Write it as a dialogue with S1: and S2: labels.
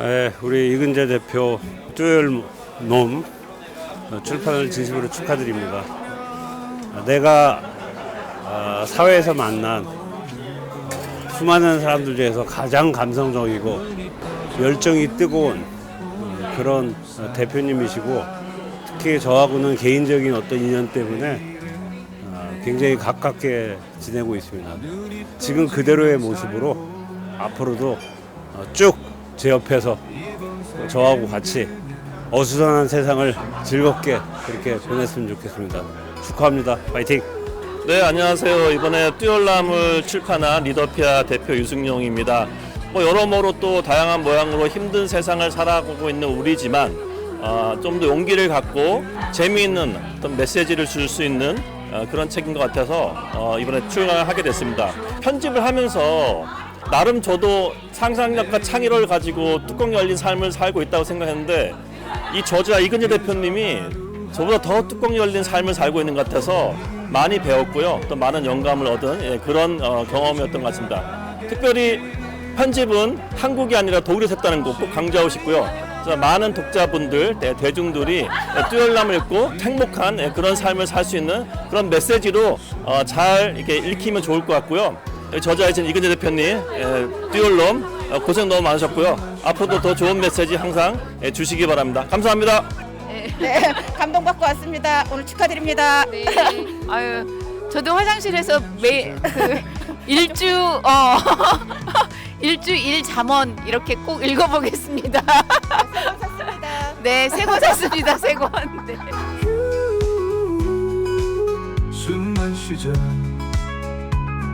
S1: 예, 우리 이근재 대표 뚜열 놈 어, 출판을 진심으로 축하드립니다. 아, 내가 아, 사회에서 만난 수많은 사람들 중에서 가장 감성적이고 열정이 뜨거운 어, 그런 어, 대표님이시고 특히 저하고는 개인적인 어떤 인연 때문에 아, 굉장히 가깝게 지내고 있습니다. 지금 그대로의 모습으로 앞으로도 어, 쭉 제 옆에서 저하고 같이 어수선한 세상을 즐겁게 그렇게 보냈으면 좋겠습니다. 축하합니다. 파이팅!
S2: 네, 안녕하세요. 이번에 듀얼람을 출판한 리더피아 대표 유승용입니다. 뭐 여러모로 또 다양한 모양으로 힘든 세상을 살아가고 있는 우리지만 어, 좀더 용기를 갖고 재미있는 어떤 메시지를 줄 수 있는 어, 그런 책인 것 같아서 어, 이번에 출간을 하게 됐습니다. 편집을 하면서 나름 저도 상상력과 창의력을 가지고 뚜껑 열린 삶을 살고 있다고 생각했는데 이 저자 이근재 대표님이 저보다 더 뚜껑 열린 삶을 살고 있는 것 같아서 많이 배웠고요. 또 많은 영감을 얻은 예, 그런 어, 경험이었던 것 같습니다. 특별히 편집은 한국이 아니라 독일에서 했다는 거 꼭 강조하고 싶고요. 많은 독자분들, 네, 대중들이 예, 뚜열남을 읽고 행복한 예, 그런 삶을 살 수 있는 그런 메시지로 어, 잘 이렇게 읽히면 좋을 것 같고요. 예, 저자이신 이근재 대표님, 예, 듀얼놈 어, 고생 너무 많으셨고요. 앞으로도 더 좋은 메시지 항상 예, 주시기 바랍니다. 감사합니다.
S3: 네, 감동받고 왔습니다. 오늘 축하드립니다.
S4: 네. 아유, 저도 화장실에서 매 그 일주 어 일주 일 잠언 이렇게 꼭 읽어보겠습니다.
S3: 샀습니다.
S4: 네, 새권 샀습니다. 새 권. 네.
S5: 숨만 쉬자